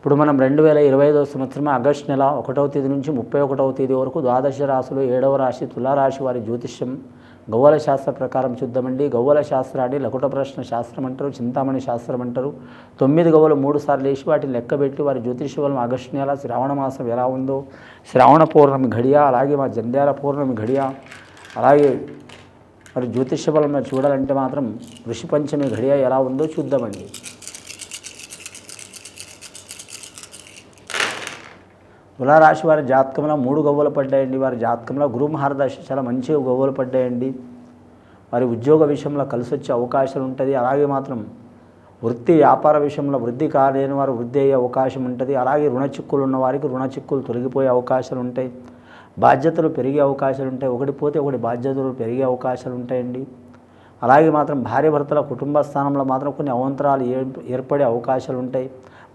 ఇప్పుడు మనం రెండు వేల ఇరవై ఐదవ సంవత్సరం ఆగస్టు నెల ఒకటవ తేదీ నుంచి ముప్పై ఒకటవ తేదీ వరకు ద్వాదశ రాశులు ఏడవ రాశి తులారాశి వారి జ్యోతిష్యం గవ్వల శాస్త్ర ప్రకారం చూద్దామండి. గవ్వల శాస్త్రాన్ని లకుట ప్రశ్న శాస్త్రం అంటారు చింతామణి శాస్త్రం అంటారు. తొమ్మిది గవ్వలు మూడు సార్లు వేసి వాటిని లెక్కబెట్టి వారి జ్యోతిష బలం ఆగస్టు నెల శ్రావణ మాసం ఎలా ఉందో శ్రావణ పౌర్ణమి ఘడియ అలాగే మా జంధ్యాల పౌర్ణమి ఘడియ అలాగే మరి జ్యోతిష బలం చూడాలంటే మాత్రం ఋషి పంచమి ఘడియ ఎలా ఉందో చూద్దామండి. తులారాశి వారి జాతకంలో మూడు గవ్వలు పడ్డాయండి. వారి జాతకంలో గురు మహారదశ చాలా మంచిగా గవ్వలు పడ్డాయండి. వారి ఉద్యోగ విషయంలో కలిసి వచ్చే అవకాశాలు ఉంటుంది. అలాగే మాత్రం వృత్తి వ్యాపార విషయంలో వృద్ధి కాలేని వారు వృద్ధి అయ్యే అవకాశం ఉంటుంది. అలాగే రుణ చిక్కులు ఉన్న వారికి రుణ చిక్కులు తొలగిపోయే అవకాశాలు ఉంటాయి. బాధ్యతలు పెరిగే అవకాశాలు ఉంటాయి. ఒకటి పోతే ఒకటి బాధ్యతలు పెరిగే అవకాశాలు ఉంటాయండి. అలాగే మాత్రం భార్య భర్తల కుటుంబ స్థానంలో మాత్రం కొన్ని అవంతరాలు ఏర్పడే అవకాశాలు ఉంటాయి.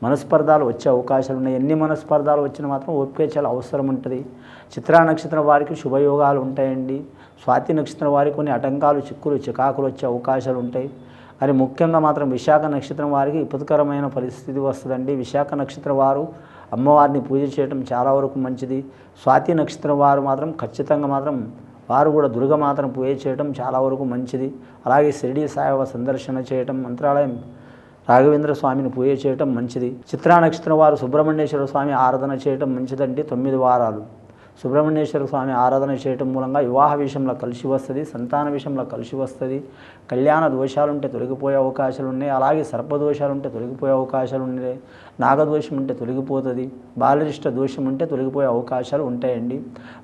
మనస్పర్ధాలు వచ్చే అవకాశాలు ఉన్నాయి. ఎన్ని మనస్పర్ధాలు వచ్చినా మాత్రం ఓపిక చాలా అవసరం ఉంటుంది. చిత్రా నక్షత్రం వారికి శుభయోగాలు ఉంటాయండి. స్వాతి నక్షత్రం వారికి కొన్ని ఆటంకాలు చిక్కులు చికాకులు వచ్చే అవకాశాలు ఉంటాయి. కానీ ముఖ్యంగా మాత్రం విశాఖ నక్షత్రం వారికి ఇబ్బందికరమైన పరిస్థితి వస్తుందండి. విశాఖ నక్షత్రం వారు అమ్మవారిని పూజ చేయడం చాలా వరకు మంచిది. స్వాతి నక్షత్రం వారు మాత్రం ఖచ్చితంగా మాత్రం వారు కూడా దుర్గ మాత్రం పూజ చేయడం చాలా వరకు మంచిది. అలాగే షిరిడి సాయిబాబా సందర్శన చేయటం మంత్రాలయం రాఘవేంద్ర స్వామిని పూజ చేయటం మంచిది. చిత్రా నక్షత్రం వారు సుబ్రహ్మణ్యేశ్వర స్వామి ఆరాధన చేయటం మంచిదండి. తొమ్మిది వారాలు. సుబ్రహ్మణ్యేశ్వర స్వామి ఆరాధన చేయటం మూలంగా వివాహ విషయంలో కలిసి వస్తుంది సంతాన విషయంలో కలిసి వస్తుంది. కళ్యాణ దోషాలు ఉంటే తొలగిపోయే అవకాశాలు ఉన్నాయి అలాగే సర్పదోషాలు ఉంటే తొలగిపోయే అవకాశాలు ఉన్నాయి నాగదోషం ఉంటే తొలగిపోతుంది. బాలరిష్ట దోషం ఉంటే తొలగిపోయే అవకాశాలు ఉంటాయండి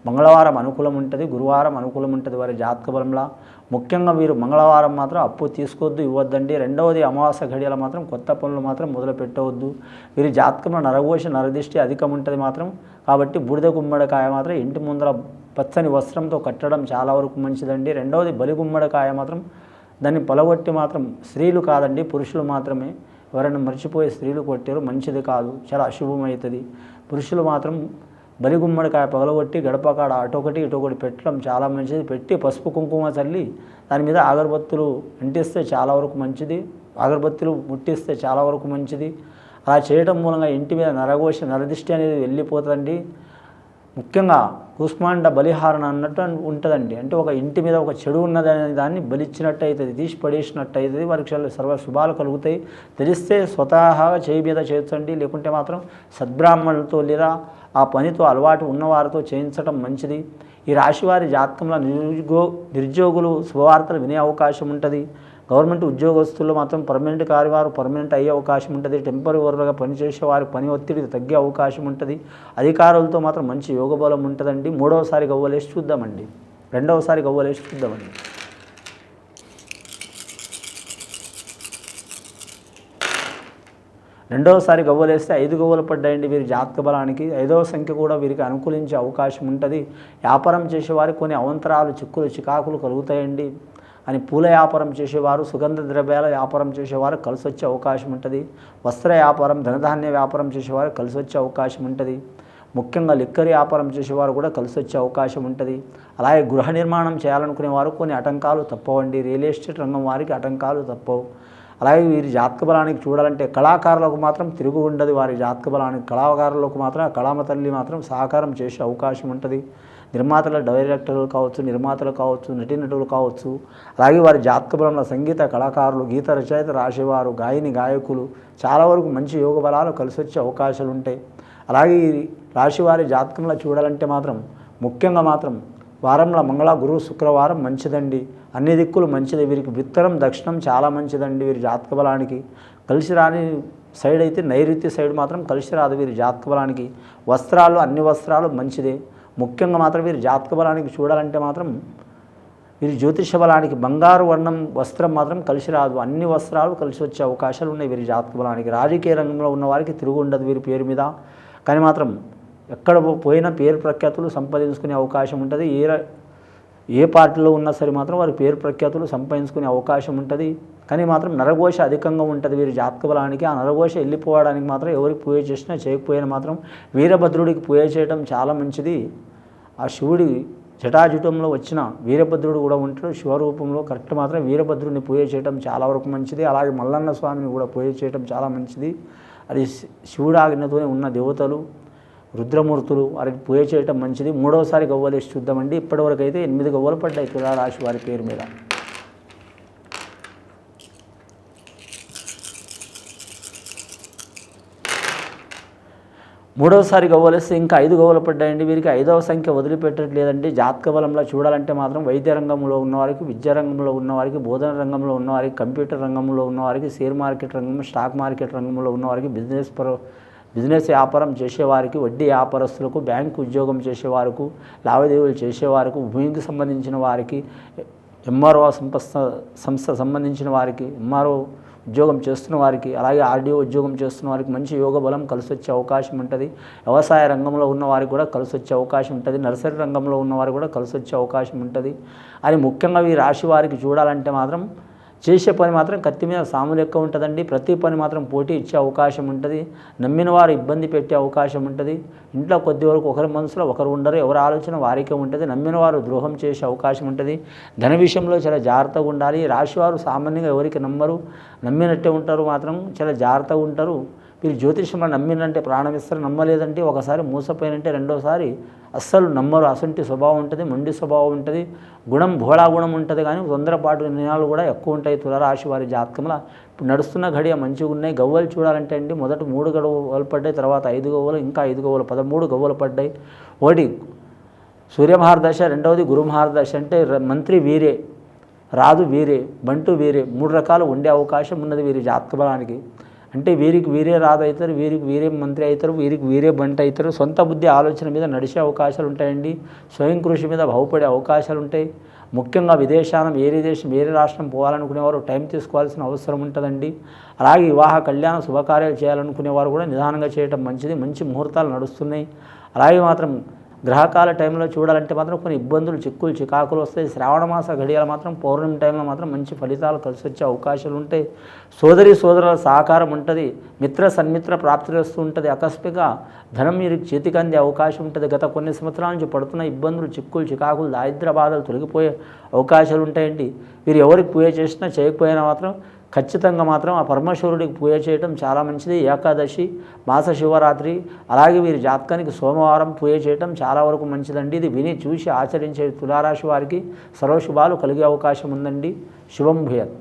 మంగళవారం అనుకూలం ఉంటుంది గురువారం అనుకూలం ఉంటుంది వారి జాతక బలంలా. ముఖ్యంగా మీరు మంగళవారం మాత్రం అప్పు తీసుకోవద్దు ఇవ్వద్దండి. రెండవది అమావాస్య ఘడియల మాత్రం కొత్త పనులు మాత్రం మొదలు పెట్టవద్దు మీరు జాతకంలో నరఘోష నరదిష్టి అధికం ఉంటుంది మాత్రం కాబట్టి బూడిద గుమ్మడికాయ మాత్రం ఇంటి ముందర పచ్చని వస్త్రంతో కట్టడం చాలా వరకు మంచిదండి. రెండవది బలి గుమ్మడికాయ మాత్రం దాన్ని పొలగొట్టి మాత్రం స్త్రీలు కాదండి పురుషులు మాత్రమే. ఎవరైనా మర్చిపోయే స్త్రీలు కొట్టారు మంచిది కాదు చాలా అశుభమవుతుంది పురుషులు మాత్రం బలి గుమ్మడికాయ పగలగొట్టి గడపకాడ అటొకటి ఇటొకటి పెట్టడం చాలా మంచిది. పెట్టి పసుపు కుంకుమ చల్లి దాని మీద అగరబత్తులు అంటిస్తే చాలా వరకు మంచిది. అగరబత్తులు ముట్టిస్తే చాలా వరకు మంచిది. అలా చేయడం మూలంగా ఇంటి మీద నరఘోష నరదిష్టి అనేది వెళ్ళిపోతుందండి. ముఖ్యంగా కుష్మాండ బలిహారణ అన్నట్టు ఉంటుందండి. అంటే ఒక ఇంటి మీద ఒక చెడు ఉన్నదనే దాన్ని బలిచ్చినట్టు అవుతుంది తీసి పడేసినట్టు అవుతుంది వారికి సర్వ శుభాలు కలుగుతాయి. తెలిస్తే స్వతహాగా చేయి మీద చేయొచ్చండి లేకుంటే మాత్రం సద్బ్రాహ్మణులతో లేదా ఆ పనితో అలవాటు ఉన్నవారితో చేయించడం మంచిది. ఈ రాశివారి జాతకంలో నిరుగో నిరుద్యోగులు శుభవార్తలు వినే అవకాశం ఉంటుంది. గవర్నమెంట్ ఉద్యోగస్తులు మాత్రం పర్మనెంట్ కానివారు పర్మనెంట్ అయ్యే అవకాశం ఉంటుంది. టెంపరీవర్గా పనిచేసే వారి పని ఒత్తిడి తగ్గే అవకాశం ఉంటుంది. అధికారులతో మాత్రం మంచి యోగబలం ఉంటుందండి. మూడవసారి గవ్వలేసి చూద్దామండి. రెండవసారి గవ్వలేసి చూద్దామండి. రెండవసారి గవ్వలేస్తే ఐదు గవ్వలు పడ్డాయండి వీరి జాతక బలానికి. ఐదవ సంఖ్య కూడా వీరికి అనుకూలించే అవకాశం ఉంటుంది. వ్యాపారం చేసేవారికి కొన్ని అవంతరాలు చిక్కులు చికాకులు కలుగుతాయండి. అని పూల వ్యాపారం చేసేవారు సుగంధ ద్రవ్యాల వ్యాపారం చేసేవారు కలిసి వచ్చే అవకాశం ఉంటుంది. వస్త్ర వ్యాపారం ధనధాన్య వ్యాపారం చేసేవారు కలిసి వచ్చే అవకాశం ఉంటుంది. ముఖ్యంగా లిక్కర్ వ్యాపారం చేసేవారు కూడా కలిసి వచ్చే అవకాశం ఉంటుంది. అలాగే గృహ నిర్మాణం చేయాలనుకునే వారు కొన్ని ఆటంకాలు తప్పవండి. రియల్ ఎస్టేట్ రంగం వారికి ఆటంకాలు తప్పవు. అలాగే వీరి జాతక బలానికి చూడాలంటే కళాకారులకు మాత్రం తిరుగు ఉండదు. వారి జాతక బలానికి కళాకారులకు మాత్రం ఆ కళామ తల్లి మాత్రం సహకారం చేసే అవకాశం ఉంటుంది. నిర్మాతల డైరెక్టర్లు కావచ్చు నిర్మాతలు కావచ్చు నటీనటులు కావచ్చు. అలాగే వారి జాతక బలంలో సంగీత కళాకారులు గీత రచయిత రాసేవారు గాయని గాయకులు చాలా వరకు మంచి యోగ బలాలు కలిసి వచ్చే అవకాశాలు ఉంటాయి అలాగే ఈ రాశివారి జాతకంలో చూడాలంటే మాత్రం ముఖ్యంగా మాత్రం వారంలో మంగళ గురువు శుక్రవారం మంచిదండి. అన్ని దిక్కులు మంచిది. వీరికి విత్తనం దక్షిణం చాలా మంచిదండి వీరి జాతక బలానికి. కలిసి రాని సైడ్ అయితే నైరుతి సైడ్ మాత్రం కలిసి రాదు వీరి జాతక బలానికి. వస్త్రాలు అన్ని వస్త్రాలు మంచిదే. ముఖ్యంగా మాత్రం వీరి జాతక బలానికి చూడాలంటే మాత్రం వీరి జ్యోతిష బలానికి బంగారు వర్ణం వస్త్రం మాత్రం కలిసి రాదు. అన్ని వస్త్రాలు కలిసి వచ్చే అవకాశాలు ఉన్నాయి వీరి జాతక బలానికి. రాజకీయ రంగంలో ఉన్న వారికి తిరుగు ఉండదు వీరి పేరు మీద. కానీ మాత్రం ఎక్కడ పోయినా పేరు ప్రఖ్యాతులు సంపాదించుకునే అవకాశం ఉంటుంది. ఏ ఏ పార్టీలో ఉన్నా సరే మాత్రం వారి పేరు ప్రఖ్యాతులు సంపాదించుకునే అవకాశం ఉంటుంది. కానీ మాత్రం నరఘోష అధికంగా ఉంటుంది వీరి జాతక బలానికి ఆ నరఘోష వెళ్ళిపోవడానికి మాత్రం ఎవరికి పూజ చేసినా చేయకపోయినా మాత్రం వీరభద్రుడికి పూజ చేయడం చాలా మంచిది. ఆ శివుడి జటాజుటంలో వచ్చిన వీరభద్రుడు కూడా ఉంటాడు. శివరూపంలో కరెక్ట్ మాత్రం వీరభద్రుడిని పూజ చేయడం చాలా వరకు మంచిది. అలాగే మల్లన్న స్వామిని కూడా పూజ చేయడం చాలా మంచిది. అది శివుడు ఆజ్ఞతోనే ఉన్న దేవతలు. రుద్రమూర్తులు వారికి పూజ చేయటం మంచిది. మూడవసారి గవ్వలేసి చూద్దామండి. ఇప్పటివరకు అయితే ఎనిమిది గవ్వలు పడ్డాయి తులారాశి వారి పేరు మీద. మూడవసారి గవ్వలేస్తే ఇంకా ఐదు గవ్వలు పడ్డాయండి. వీరికి ఐదవ సంఖ్య వదిలిపెట్టట్లేదండి. జాతక బలంలో చూడాలంటే మాత్రం వైద్య రంగంలో ఉన్నవారికి విద్యా రంగంలో ఉన్నవారికి బోధన రంగంలో ఉన్నవారికి కంప్యూటర్ రంగంలో ఉన్నవారికి షేర్ మార్కెట్ రంగం స్టాక్ మార్కెట్ రంగంలో ఉన్నవారికి బిజినెస్ పర బిజినెస్ వ్యాపారం చేసేవారికి వడ్డీ వ్యాపారస్తులకు బ్యాంకు ఉద్యోగం చేసేవారికి లావాదేవీలు చేసేవారికి భూమికి సంబంధించిన వారికి ఎంఆర్ఓ సంస్థ సంస్థ సంబంధించిన వారికి ఎంఆర్ఓ ఉద్యోగం చేస్తున్న వారికి అలాగే ఆర్డీఓ ఉద్యోగం చేస్తున్న వారికి మంచి యోగ బలం కలిసి వచ్చే అవకాశం ఉంటుంది. వ్యవసాయ రంగంలో ఉన్న వారికి కూడా కలిసి వచ్చే అవకాశం ఉంటుంది. నర్సరీ రంగంలో ఉన్న వారికి కూడా కలిసి వచ్చే అవకాశం ఉంటుంది. అని ముఖ్యంగా ఈ రాశి వారికి చూడాలంటే మాత్రం చేసే పని మాత్రం కత్తి మీద సాము లెక్క ఉంటుందండి. ప్రతి పని మాత్రం పోటీ ఇచ్చే అవకాశం ఉంటుంది. నమ్మిన వారు ఇబ్బంది పెట్టే అవకాశం ఉంటుంది. ఇంట్లో కొద్ది వరకు ఒకరి మనసులో ఒకరు ఉండరు ఎవరి ఆలోచన వారికే ఉంటుంది. నమ్మిన వారు ద్రోహం చేసే అవకాశం ఉంటుంది. ధన విషయంలో చాలా జాగ్రత్తగా ఉండాలి. రాశివారు సామాన్యంగా ఎవరికి నమ్మరు. నమ్మినట్టే ఉంటారు మాత్రం చాలా జాగ్రత్తగా ఉంటారు. మీరు జ్యోతిష్యం నమ్మినంటే ప్రాణం ఇస్తారు నమ్మలేదంటే ఒకసారి మూసపోయినంటే రెండోసారి అస్సలు నమ్మరు. అసంటి స్వభావం ఉంటుంది మొండి స్వభావం ఉంటుంది గుణం భోళా గుణం ఉంటుంది కానీ తొందరపాటు నిర్ణయాలు కూడా ఎక్కువ ఉంటాయి తులరాశి వారి జాతకంలో. ఇప్పుడు నడుస్తున్న ఘడియ మంచిగా ఉన్నాయి గవ్వలు చూడాలంటే అండి మొదట మూడు గవ్వలు పడ్డాయి తర్వాత ఐదు గవ్వలు ఇంకా ఐదు గవ్వలు పదమూడు గవ్వలు పడ్డాయి. ఒకటి సూర్యమహారదశ రెండవది గురుమహారదశ అంటే మంత్రి వీరే రాదు వీరే బంటు వీరే మూడు రకాలు ఉండే అవకాశం ఉన్నది వీరి జాతక బలానికి. అంటే వీరికి వీరే రాదు అవుతారు వీరికి వీరే మంత్రి అవుతారు వీరికి వీరే బంట అవుతారు. సొంత బుద్ధి ఆలోచన మీద నడిచే అవకాశాలు ఉంటాయండి. స్వయం కృషి మీద బాగుపడే అవకాశాలు ఉంటాయి. ముఖ్యంగా విదేశానం వేరే దేశం వేరే రాష్ట్రం పోవాలనుకునేవారు టైం తీసుకోవాల్సిన అవసరం ఉంటుందండి. అలాగే వివాహ కళ్యాణ శుభకార్యాలు చేయాలనుకునేవారు కూడా నిదానంగా చేయటం మంచిది. మంచి ముహూర్తాలు నడుస్తున్నాయి. అలాగే మాత్రం గ్రహకాల టైంలో చూడాలంటే మాత్రం కొన్ని ఇబ్బందులు చిక్కులు చికాకులు వస్తాయి. శ్రావణ మాస గడియాలు మాత్రం పౌర్ణమి టైంలో మాత్రం మంచి ఫలితాలు కలిసి వచ్చే అవకాశాలు ఉంటాయి. సోదరి సోదరుల సహకారం ఉంటుంది. మిత్ర సన్మిత్ర ప్రాప్తి వస్తూ ఉంటుంది. ఆకస్మిక ధనం మీరు చేతికి అందే అవకాశం ఉంటుంది. గత కొన్ని సంవత్సరాల నుంచి పడుతున్న ఇబ్బందులు చిక్కులు చికాకులు దారిద్ర బాధలు తొలగిపోయే అవకాశాలు ఉంటాయండి. వీరు ఎవరికి పూజ చేసినా చేయకపోయినా మాత్రం ఖచ్చితంగా మాత్రం ఆ పరమేశ్వరుడికి పూజ చేయటం చాలా మంచిది. ఏకాదశి మాస శివరాత్రి అలాగే వీరి జాతకానికి సోమవారం పూజ చేయటం చాలా వరకు మంచిదండి. ఇది విని చూసి ఆచరించే తులారాశి వారికి సర్వశుభాలు కలిగే అవకాశం ఉందండి. శుభం భూయత్.